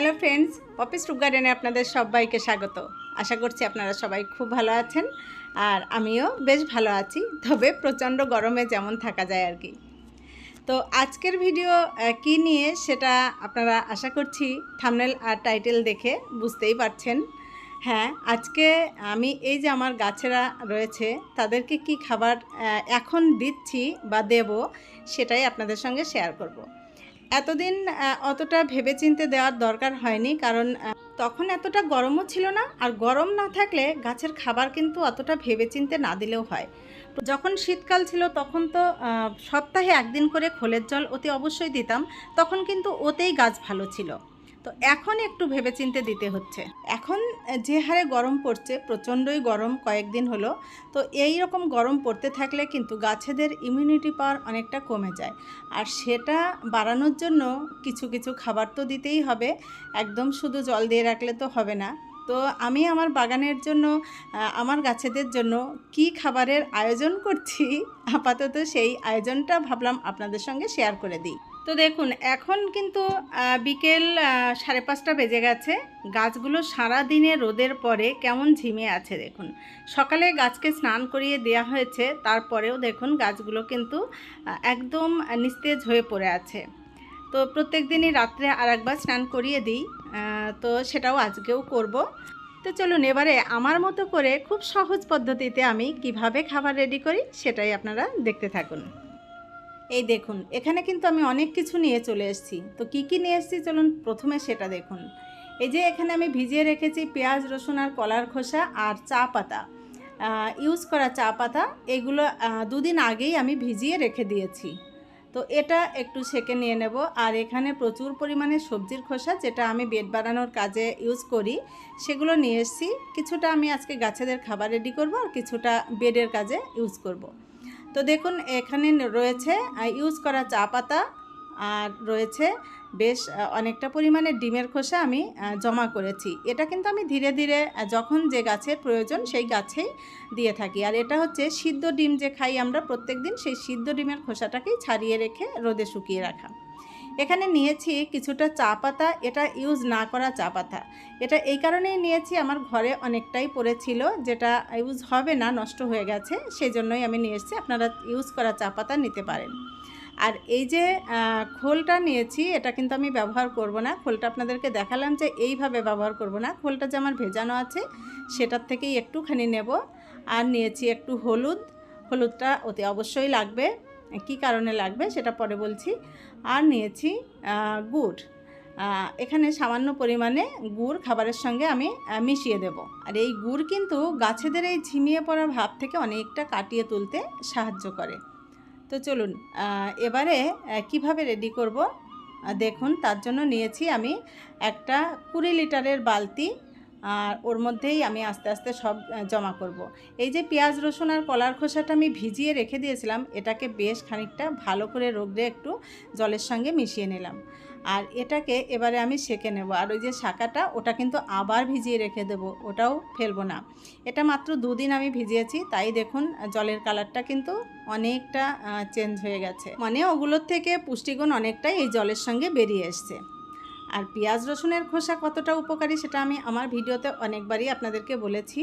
Hello friends office রুক গার্ডেনে আপনাদের সবাইকে স্বাগত। আশা করছি আপনারা সবাই খুব ভালো আছেন আর আমিও বেশ ভালো আছি, তবে প্রচণ্ড গরমে যেমন থাকা যায় আর কি। তো আজকের ভিডিও কি নিয়ে সেটা আপনারা আশা করছি থামনেল আর টাইটেল দেখে বুঝতেই পারছেন। হ্যাঁ আজকে আমি এই যে আমার গাছেরা রয়েছে, তাদেরকে কি খাবার এখন দিচ্ছি বা দেব সেটাই আপনাদের সঙ্গে শেয়ার করব। এতদিন অতটা ভেবেচিন্তে দেওয়ার দরকার হয়নি কারণ তখন এতটা গরমও ছিল না আর গরম না থাকলে গাছের খাবার কিন্তু অতটা ভেবেচিন্তে না দিলেও হয়। যখন শীতকাল ছিল তখন তো সপ্তাহে একদিন করে খোলের জল অতি অবশ্যই দিতাম, তখন কিন্তু ওতেই গাছ ভালো ছিল। তো এখন একটু ভেবেচিন্তে দিতে হচ্ছে। এখন যে হারে গরম পড়ছে, প্রচণ্ডই গরম কয়েকদিন হলো, তো এই রকম গরম পড়তে থাকলে কিন্তু গাছেদের ইমিউনিটি পাওয়ার অনেকটা কমে যায়। আর সেটা বাড়ানোর জন্য কিছু কিছু খাবার তো দিতেই হবে, একদম শুধু জল দিয়ে রাখলে তো হবে না। তো আমি আমার বাগানের জন্য আমার গাছেদের জন্য কি খাবারের আয়োজন করছি, আপাতত সেই আয়োজনটা ভাবলাম আপনাদের সঙ্গে শেয়ার করে দিই। তো দেখুন, এখন কিন্তু বিকেল সাড়ে পাঁচটা বেজে গেছে। গাছগুলো সারা দিনে রোদের পরে কেমন ঝিমে আছে দেখুন। সকালে গাছকে স্নান করিয়ে দেওয়া হয়েছে, তারপরেও দেখুন গাছগুলো কিন্তু একদম নিস্তেজ হয়ে পড়ে আছে। তো প্রত্যেক দিনই রাত্রে আর একবার স্নান করিয়ে দিই তো সেটাও আজকেও করব। তো চলুন, এবারে আমার মতো করে খুব সহজ পদ্ধতিতে আমি কীভাবে খাবার রেডি করি সেটাই আপনারা দেখতে থাকুন। এই দেখুন, এখানে কিন্তু আমি অনেক কিছু নিয়ে চলে এসেছি। তো কি কি নিয়ে এসেছি চলুন প্রথমে সেটা দেখুন। এই যে এখানে আমি ভিজিয়ে রেখেছি পেঁয়াজ, রসুন আর কলার খোসা আর চা পাতা। ইউজ করা চা পাতা, এগুলো দুদিন আগেই আমি ভিজিয়ে রেখে দিয়েছি। তো এটা একটু সেকে নিয়ে নেব। আর এখানে প্রচুর পরিমাণে সবজির খোসা, যেটা আমি বেড বানানোর কাজে ইউজ করি, সেগুলো নিয়ে এসেছি। কিছুটা আমি আজকে গাছেদের খাবার রেডি করব আর কিছুটা বেডের কাজে ইউজ করব। তো দেখুন, এখানে রয়েছে ইউজ করা চা পাতা, আর রয়েছে বেশ অনেকটা পরিমাণে ডিমের খোসা আমি জমা করেছি। এটা কিন্তু আমি ধীরে ধীরে যখন যে গাছের প্রয়োজন সেই গাছেই দিয়ে থাকি। আর এটা হচ্ছে সিদ্ধ ডিম যে খাই আমরা প্রত্যেক দিন সেই সিদ্ধ ডিমের খোসাটাকেই ছাড়িয়ে রেখে রোদে শুকিয়ে রাখা। এখানে নিয়েছি কিছুটা চা পাতা এটা ইউজ না করা চা পাতা এটা এই কারণেই নিয়েছি, আমার ঘরে অনেকটাই পড়েছিল, যেটা ইউজ হবে না, নষ্ট হয়ে গেছে সেই জন্যই আমি নিয়ে এসেছি, আপনারা ইউজ করা চা পাতা নিতে পারেন। আর এই যে খোলটা নিয়েছি, এটা কিন্তু আমি ব্যবহার করব না, খোলটা আপনাদেরকে দেখালাম যে এইভাবে ব্যবহার করব না, খোলটা যে আমার ভেজানো আছে, সেটার থেকেই একটুখানি নেব। আর নিয়েছি একটু হলুদ, হলুদটা অতি অবশ্যই লাগবে। কি কারণে লাগবে সেটা পরে বলছি। আর নিয়েছি গুড়। এখানে সামান্য পরিমাণে গুড় খাবারের সঙ্গে আমি মিশিয়ে দেব। আর এই গুড় কিন্তু গাছেদের এই ঝিমিয়ে পড়া ভাব থেকে অনেকটা কাটিয়ে তুলতে সাহায্য করে। তো চলুন এবারে কীভাবে রেডি করব? দেখুন, তার জন্য নিয়েছি আমি একটা কুড়ি লিটারের বালতি আর ওর মধ্যেই আমি আস্তে আস্তে সব জমা করব। এই যে পেঁয়াজ, রসুন আর কলার খোসাটা আমি ভিজিয়ে রেখে দিয়েছিলাম, এটাকে বেশ খানিকটা ভালো করে রোগড়ে একটু জলের সঙ্গে মিশিয়ে নিলাম। আর এটাকে এবারে আমি সেকে নেব। আর ওই যে শাকাটা ওটা কিন্তু আবার ভিজিয়ে রেখে দেব, ওটাও ফেলব না। এটা মাত্র দুদিন আমি ভিজিয়েছি, তাই দেখুন, জলের কালারটা কিন্তু অনেকটা চেঞ্জ হয়ে গেছে। মানে ওগুলোর থেকে পুষ্টিগুণ অনেকটাই এই জলের সঙ্গে বেরিয়ে এসছে। আর পেঁয়াজ রসুনের খোসা কতটা উপকারী সেটা আমি আমার ভিডিওতে অনেকবারই আপনাদেরকে বলেছি।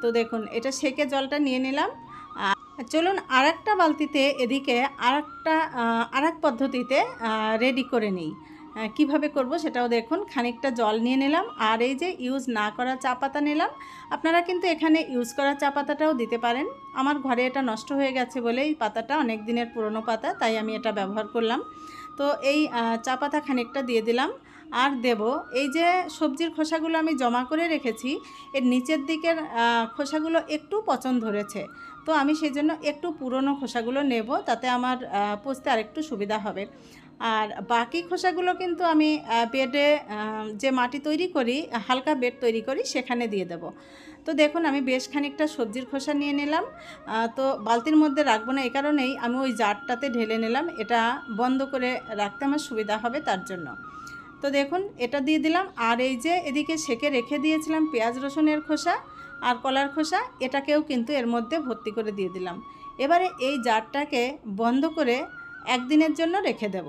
তো দেখুন, এটা সেকে জলটা নিয়ে নিলাম। চলুন আর একটা বালতিতে এদিকে আর একটা আর এক পদ্ধতিতে রেডি করে নিই। কীভাবে করব সেটাও দেখুন, খানিকটা জল নিয়ে নিলাম আর এই যে ইউজ না করা চা পাতা নিলাম। আপনারা কিন্তু এখানে ইউজ করা চা পাতাটাও দিতে পারেন। আমার ঘরে এটা নষ্ট হয়ে গেছে বলে এই পাতাটা অনেক দিনের পুরনো পাতা, তাই আমি এটা ব্যবহার করলাম। তো এই চা পাতা খানিকটা দিয়ে দিলাম। আর দেব, এই যে সবজির খোসাগুলো আমি জমা করে রেখেছি, এর নিচের দিকের খোসাগুলো একটু পচন ধরেছে। তো আমি সেই জন্য একটু পুরনো খোসাগুলো নেব, তাতে আমার পচতে আরেকটু সুবিধা হবে। আর বাকি খোসাগুলো কিন্তু আমি বেডে যে মাটি তৈরি করি, হালকা বেড তৈরি করি, সেখানে দিয়ে দেব। তো দেখুন, আমি বেশ খানিকটা সবজির খোসা নিয়ে নিলাম। তো বালতির মধ্যে রাখব না, এই কারণেই আমি ওই জারটাতে ঢেলে নিলাম। এটা বন্ধ করে রাখতে আমার সুবিধা হবে তার জন্য। তো দেখুন, এটা দিয়ে দিলাম। আর এই যে এদিকে সেকে রেখে দিয়েছিলাম পেঁয়াজ রসুনের খোসা আর কলার খোসা, এটাকেও কিন্তু এর মধ্যে ভর্তি করে দিয়ে দিলাম। এবারে এই জারটাকে বন্ধ করে একদিনের জন্য রেখে দেব।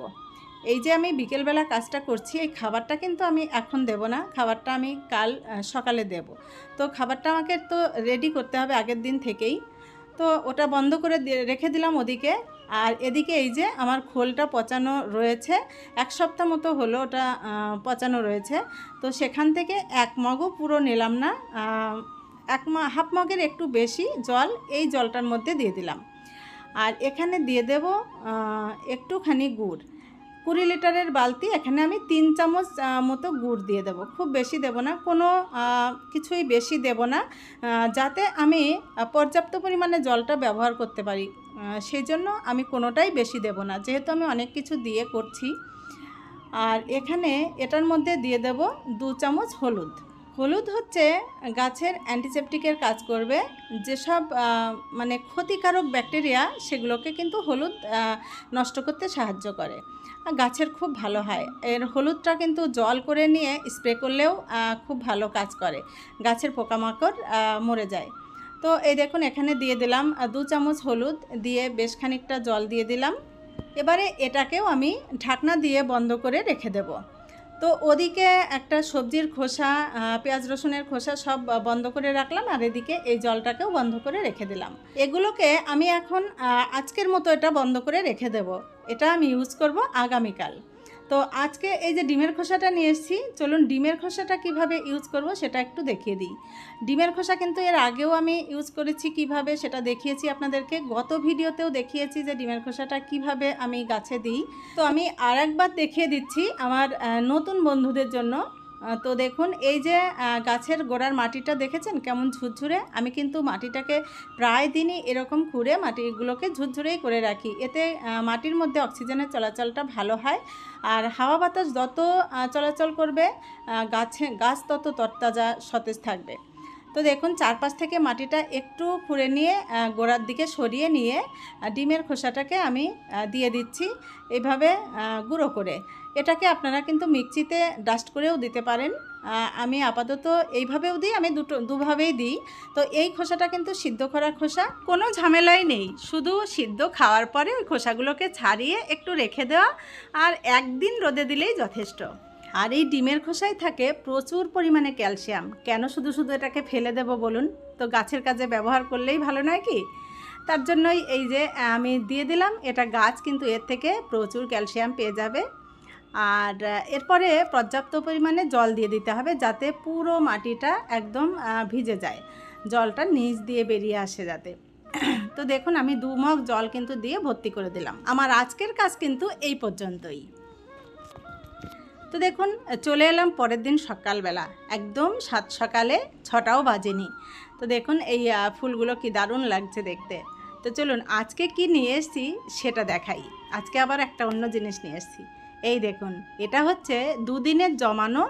এই যে আমি বিকেলবেলা কাজটা করছি, এই খাবারটা কিন্তু আমি এখন দেব না। খাবারটা আমি কাল সকালে দেব। তো খাবারটা আমাকে তো রেডি করতে হবে আগের দিন থেকেই। তো ওটা বন্ধ করে রেখে দিলাম ওদিকে। আর এদিকে এই যে আমার খোলটা পচানো রয়েছে। এক সপ্তাহ মতো হলো ওটা পচানো রয়েছে। তো সেখান থেকে এক মগও পুরো নিলাম না। এক হাফ মগের একটু বেশি জল এই জলটার মধ্যে দিয়ে দিলাম। আর এখানে দিয়ে দেব একটুখানি গুড়। কুড়ি লিটারের বালতি, এখানে আমি তিন চামচ মতো গুড় দিয়ে দেব। খুব বেশি দেব না, কোনো কিছুই বেশি দেব না যাতে আমি পর্যাপ্ত পরিমাণে জলটা ব্যবহার করতে পারি। সেই জন্য আমি কোনোটাই বেশি দেব না, যেহেতু আমি অনেক কিছু দিয়ে করছি। আর এখানে এটার মধ্যে দিয়ে দেব দু চামচ হলুদ। হলুদ হচ্ছে গাছের অ্যান্টিসেপটিকের কাজ করবে। যেসব মানে ক্ষতিকারক ব্যাকটেরিয়া সেগুলোকে কিন্তু হলুদ নষ্ট করতে সাহায্য করে। গাছের খুব ভালো হয়। এর হলুদটা কিন্তু জল করে নিয়ে স্প্রে করলেও খুব ভালো কাজ করে। গাছের পোকামাকড় মরে যায়। তো এই দেখুন, এখানে দিয়ে দিলাম দু চামচ হলুদ, দিয়ে বেশ খানিকটা জল দিয়ে দিলাম। এবারে এটাকেও আমি ঢাকনা দিয়ে বন্ধ করে রেখে দেব। তো ওদিকে একটা সবজির খোসা পেঁয়াজ রসুনের খোসা সব বন্ধ করে রাখলাম আর এদিকে এই জলটাকেও বন্ধ করে রেখে দিলাম। এগুলোকে আমি এখন আজকের মতো এটা বন্ধ করে রেখে দেব। এটা আমি ইউজ করব আগামীকাল। তো আজকে এই যে ডিমের খোসাটা নিয়ে এসেছি, চলুন ডিমের খোসাটা কীভাবে ইউজ করব সেটা একটু দেখিয়ে দিই। ডিমের খোসা কিন্তু এর আগেও আমি ইউজ করেছি কীভাবে সেটা দেখিয়েছি আপনাদেরকে। গত ভিডিওতেও দেখিয়েছি যে ডিমের খোসাটা কীভাবে আমি গাছে দিই। তো আমি আর একবার দেখিয়ে দিচ্ছি আমার নতুন বন্ধুদের জন্য তো দেখুন, এই যে গাছের গোড়ার মাটিটা দেখেছেন? কেমন ঝুরঝুরে? আমি কিন্তু মাটিটাকে প্রায় দিনই এরকম খুঁড়ে মাটিগুলোকে ঝুরঝুরেই করে রাখি। এতে মাটির মধ্যে অক্সিজেনের চলাচলটা ভালো হয়। আর হাওয়া বাতাস যত চলাচল করবে গাছে, গাছ তত তরতাজা সতেজ থাকবে। তো দেখুন, চারপাশ থেকে মাটিটা একটু খুঁড়ে নিয়ে গোড়ার দিকে সরিয়ে নিয়ে ডিমের খোসাটাকে আমি দিয়ে দিচ্ছি এইভাবে গুঁড়ো করে। এটাকে আপনারা কিন্তু মিক্সিতে ডাস্ট করেও দিতে পারেন। আমি আপাতত এইভাবেও দিই, আমি দুটো, দুভাবেই দিই। তো এই খোসাটা কিন্তু সিদ্ধ করা খোসা, কোনো ঝামেলাই নেই। শুধু সিদ্ধ খাওয়ার পরে ওই খোসাগুলোকে ছাড়িয়ে একটু রেখে দেওয়া, আর একদিন রোদে দিলেই যথেষ্ট। আর এই ডিমের খোসায় থাকে প্রচুর পরিমাণে ক্যালসিয়াম। কেন শুধু শুধু এটাকে ফেলে দেব বলুন? তো গাছের কাজে ব্যবহার করলেই ভালো নয় কি? তার জন্যই এই যে আমি দিয়ে দিলাম, এটা গাছ কিন্তু এর থেকে প্রচুর ক্যালসিয়াম পেয়ে যাবে। আর এরপরে পর্যাপ্ত পরিমাণে জল দিয়ে দিতে হবে যাতে পুরো মাটিটা একদম ভিজে যায়। জলটা নিচ দিয়ে বেরিয়ে আসে যাতে। তো দেখুন, আমি দু মগ জল কিন্তু দিয়ে ভর্তি করে দিলাম। আমার আজকের কাজ কিন্তু এই পর্যন্তই। তো দেখুন, চলে এলাম পরের দিন সকালবেলা। একদম সাত সকালে ছটাও বাজেনি। তো দেখুন, এই ফুলগুলো কি দারুণ লাগছে দেখতে। তো চলুন, আজকে কি নিয়ে এসছি সেটা দেখাই। আজকে আবার একটা অন্য জিনিস নিয়ে এসছি। এই দেখুন, এটা হচ্ছে দুদিনের জমানো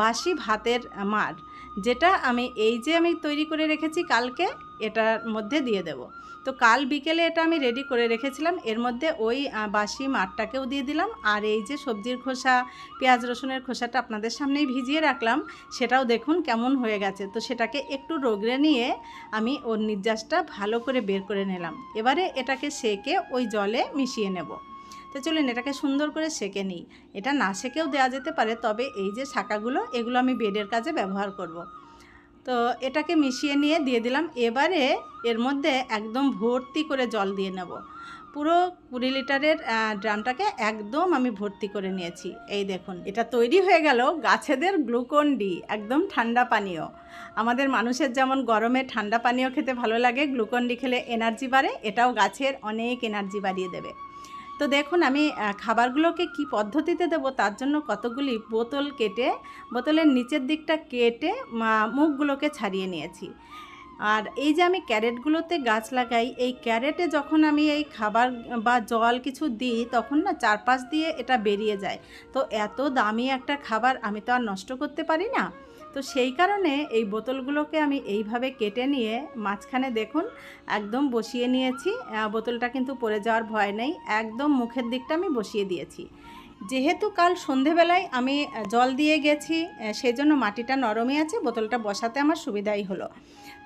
বাসি ভাতের মার। যেটা আমি, এই যে আমি তৈরি করে রেখেছি কালকে, এটার মধ্যে দিয়ে দেব। তো কাল বিকেলে এটা আমি রেডি করে রেখেছিলাম। এর মধ্যে ওই বাসি মাঠটাকেও দিয়ে দিলাম। আর এই যে সবজির খোসা, পেঁয়াজ, রসুনের খোসাটা আপনাদের সামনেই ভিজিয়ে রাখলাম। সেটাও দেখুন কেমন হয়ে গেছে। তো সেটাকে একটু রোগড়ে নিয়ে আমি ওর নির্যাসটা ভালো করে বের করে নিলাম। এবারে এটাকে সেকে ওই জলে মিশিয়ে নেব। তো চলুন এটাকে সুন্দর করে সেকে নিই। এটা না সেকেও দেওয়া যেতে পারে, তবে এই যে শাকাগুলো এগুলো আমি বেডের কাজে ব্যবহার করব। তো এটাকে মিশিয়ে নিয়ে দিয়ে দিলাম। এবারে এর মধ্যে একদম ভর্তি করে জল দিয়ে নেব। পুরো কুড়ি লিটারের ড্রামটাকে একদম আমি ভর্তি করে নিয়েছি। এই দেখুন, এটা তৈরি হয়ে গেল গাছেদের গ্লুকন ডি, একদম ঠান্ডা পানীয়। আমাদের মানুষের যেমন গরমে ঠান্ডা পানীয় খেতে ভালো লাগে, গ্লুকন ডি খেলে এনার্জি বাড়ে, এটাও গাছের অনেক এনার্জি বাড়িয়ে দেবে। তো দেখুন, আমি খাবারগুলোকে কি পদ্ধতিতে দেবো তার জন্য কতগুলি বোতল কেটে, বোতলের নিচের দিকটা কেটে মুখগুলোকে ছাড়িয়ে নিয়েছি। আর এই যে আমি ক্যারেটগুলোতে গাছ লাগাই, এই ক্যারেটে যখন আমি এই খাবার বা জল কিছু দিই, তখন না চারপাশ দিয়ে এটা বেরিয়ে যায়। তো এত দামি একটা খাবার আমি তো আর নষ্ট করতে পারি না। তো সেই কারণে এই বোতলগুলোকে আমি এইভাবে কেটে নিয়ে মাঝখানে দেখুন একদম বসিয়ে নিয়েছি। বোতলটা কিন্তু পড়ে যাওয়ার ভয় নেই। একদম মুখের দিকটা আমি বসিয়ে দিয়েছি। যেহেতু কাল সন্ধেবেলায় আমি জল দিয়ে গেছি সেজন্য মাটিটা নরমই আছে, বোতলটা বসাতে আমার সুবিধাই হলো।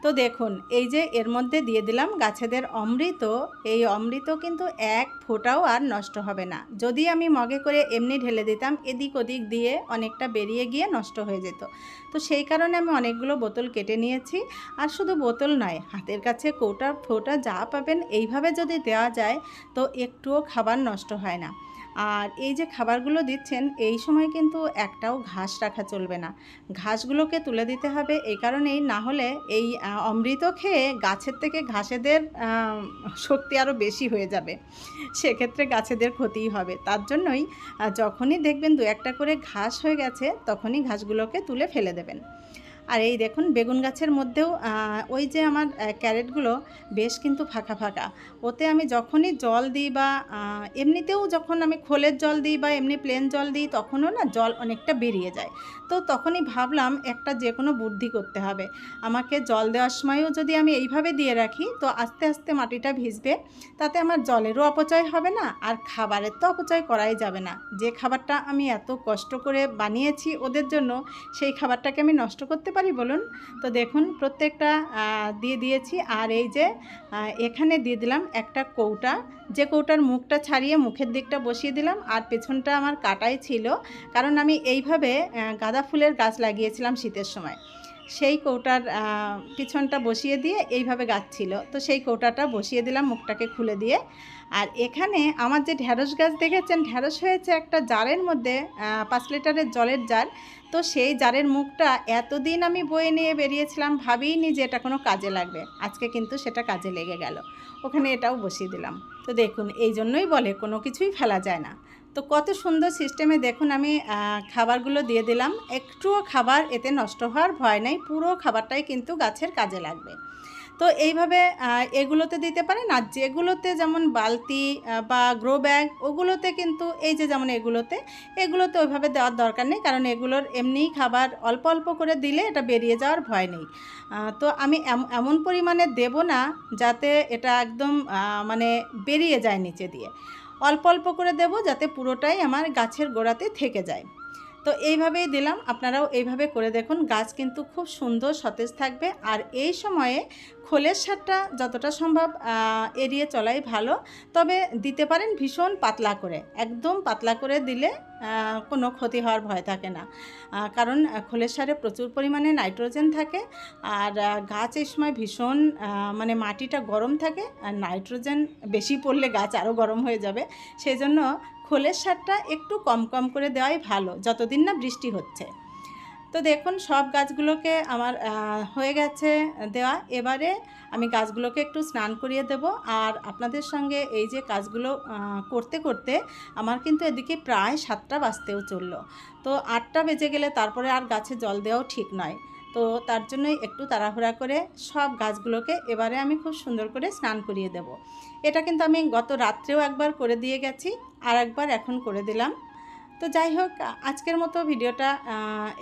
তো দেখুন, এই যে এর মধ্যে দিয়ে দিলাম গাছেদের অমৃত, এই অমৃত কিন্তু এক ফোঁটাও আর নষ্ট হবে না। যদি আমি মগে করে এমনি ঢেলে দিতাম, এদিক ওদিক দিয়ে অনেকটা বেরিয়ে গিয়ে নষ্ট হয়ে যেত। তো সেই কারণে আমি অনেকগুলো বোতল কেটে নিয়েছি। আর শুধু বোতল নয়, হাতের কাছে কৌটা ফোঁটা যা পাবেন, এইভাবে যদি দেওয়া যায়, তো একটুও খাবার নষ্ট হয় না। আর এই যে খাবারগুলো দিচ্ছেন, এই সময় কিন্তু একটাও ঘাস রাখা চলবে না। ঘাসগুলোকে তুলে দিতে হবে এই কারণেই, না হলে এই অমৃত খেয়ে গাছের থেকে ঘাসেদের শক্তি আরও বেশি হয়ে যাবে। সেক্ষেত্রে গাছেদের ক্ষতিই হবে। তার জন্যই যখনই দেখবেন দু একটা করে ঘাস হয়ে গেছে, তখনই ঘাসগুলোকে তুলে ফেলে দেবেন। আর এই দেখুন, বেগুন গাছের মধ্যেও ওই যে আমার ক্যারেটগুলো বেশ কিন্তু ফাঁকা ফাঁকা। ওতে আমি যখনই জল দিই বা এমনিতেও যখন আমি খোলের জল দিই বা এমনি প্লেন জল দিই, তখনও না জল অনেকটা বেরিয়ে যায়। তো তখনই ভাবলাম একটা যে কোনো বুদ্ধি করতে হবে। আমাকে জল দেওয়ার সময়ও যদি আমি এইভাবে দিয়ে রাখি, তো আস্তে আস্তে মাটিটা ভিজবে, তাতে আমার জলেরও অপচয় হবে না, আর খাবারের তো অপচয় করাই যাবে না। যে খাবারটা আমি এত কষ্ট করে বানিয়েছি ওদের জন্য, সেই খাবারটাকে আমি নষ্ট করতে পারি বলুন। তো দেখুন, প্রত্যেকটা দিয়ে দিয়েছি। আর এই যে এখানে দিয়ে দিলাম একটা কৌটা। যে কৌটার মুখটা ছাড়িয়ে মুখের দিকটা বসিয়ে দিলাম, আর পেছনটা আমার কাটাই ছিল। কারণ আমি এইভাবে গাঁদা ফুলের গাছ লাগিয়েছিলাম শীতের সময়। সেই কৌটার পিছনটা বসিয়ে দিয়ে এইভাবে গাছ ছিল তো সেই কৌটাটা বসিয়ে দিলাম মুখটাকে খুলে দিয়ে। আর এখানে আমার যে ঢ্যাঁড়স গাছ দেখেছেন ঢ্যাঁড়স হয়েছে একটা জারের মধ্যে পাঁচ লিটারের জলের জার। তো সেই জারের মুখটা এতদিন আমি বয়ে নিয়ে বেরিয়েছিলাম ভাবিনি যে এটা কোনো কাজে লাগবে। আজকে কিন্তু সেটা কাজে লেগে গেল। ওখানে এটাও বসিয়ে দিলাম। তো দেখুন, এই জন্যই বলে কোনো কিছুই ফেলা যায় না। তো কত সুন্দর সিস্টেমে দেখুন আমি খাবারগুলো দিয়ে দিলাম। একটুও খাবার এতে নষ্ট হওয়ার ভয় নেই, পুরো খাবারটাই কিন্তু গাছের কাজে লাগবে। তো এইভাবে এগুলোতে দিতে পারেন আর যেগুলোতে যেমন বালতি বা গ্রো ব্যাগ, ওগুলোতে কিন্তু এই যে যেমন এগুলোতে এগুলোতে ওইভাবে দেওয়ার দরকার নেই কারণ এগুলোর এমনিই খাবার অল্প অল্প করে দিলে এটা বেরিয়ে যাওয়ার ভয় নেই। তো আমি এমন পরিমাণে দেব না যাতে এটা একদম মানে বেরিয়ে যায় নিচে দিয়ে। অল্প অল্প করে দেব যাতে পুরোটাই আমার গাছের গোড়াতে থেকে যায়। তো এইভাবেই দিলাম। আপনারাও এইভাবে করে দেখুন। গাছ কিন্তু খুব সুন্দর, সতেজ থাকবে। আর এই সময়ে খোলের সারটা যতটা সম্ভব এড়িয়ে চলাই ভালো। তবে দিতে পারেন ভীষণ পাতলা করে। একদম পাতলা করে দিলে কোনো ক্ষতি হওয়ার ভয় থাকে না। কারণ খোলের সারে প্রচুর পরিমাণে নাইট্রোজেন থাকে। আর গাছ এই সময় ভীষণ মানে মাটিটা গরম থাকে। আর নাইট্রোজেন বেশি পড়লে গাছ আরও গরম হয়ে যাবে। সেই জন্য খোলের সারটা একটু কম কম করে দেওয়াই ভালো, যতদিন না বৃষ্টি হচ্ছে। তো দেখুন, সব গাছগুলোকে আমার হয়ে গেছে দেওয়া। এবারে আমি গাছগুলোকে একটু স্নান করিয়ে দেব। আর আপনাদের সঙ্গে এই যে কাজগুলো করতে করতে আমার কিন্তু এদিকে প্রায় সাতটা বাজতেও চলল। তো আটটা বেজে গেলে তারপরে আর গাছে জল দেওয়াও ঠিক নয়। তো তার জন্যই একটু তাড়াহুড়া করে সব গাছগুলোকে এবারে আমি খুব সুন্দর করে স্নান করিয়ে দেব। এটা কিন্তু আমি গত রাত্রেও একবার করে দিয়ে গেছি, আর একবার এখন করে দিলাম। তো যাই হোক, আজকের মতো ভিডিওটা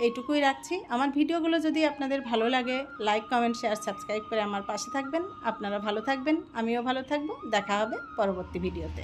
এইটুকুই রাখছি। আমার ভিডিওগুলো যদি আপনাদের ভালো লাগে, লাইক, কমেন্ট, শেয়ার, সাবস্ক্রাইব করে আমার পাশে থাকবেন। আপনারা ভালো থাকবেন, আমিও ভালো থাকব। দেখা হবে পরবর্তী ভিডিওতে।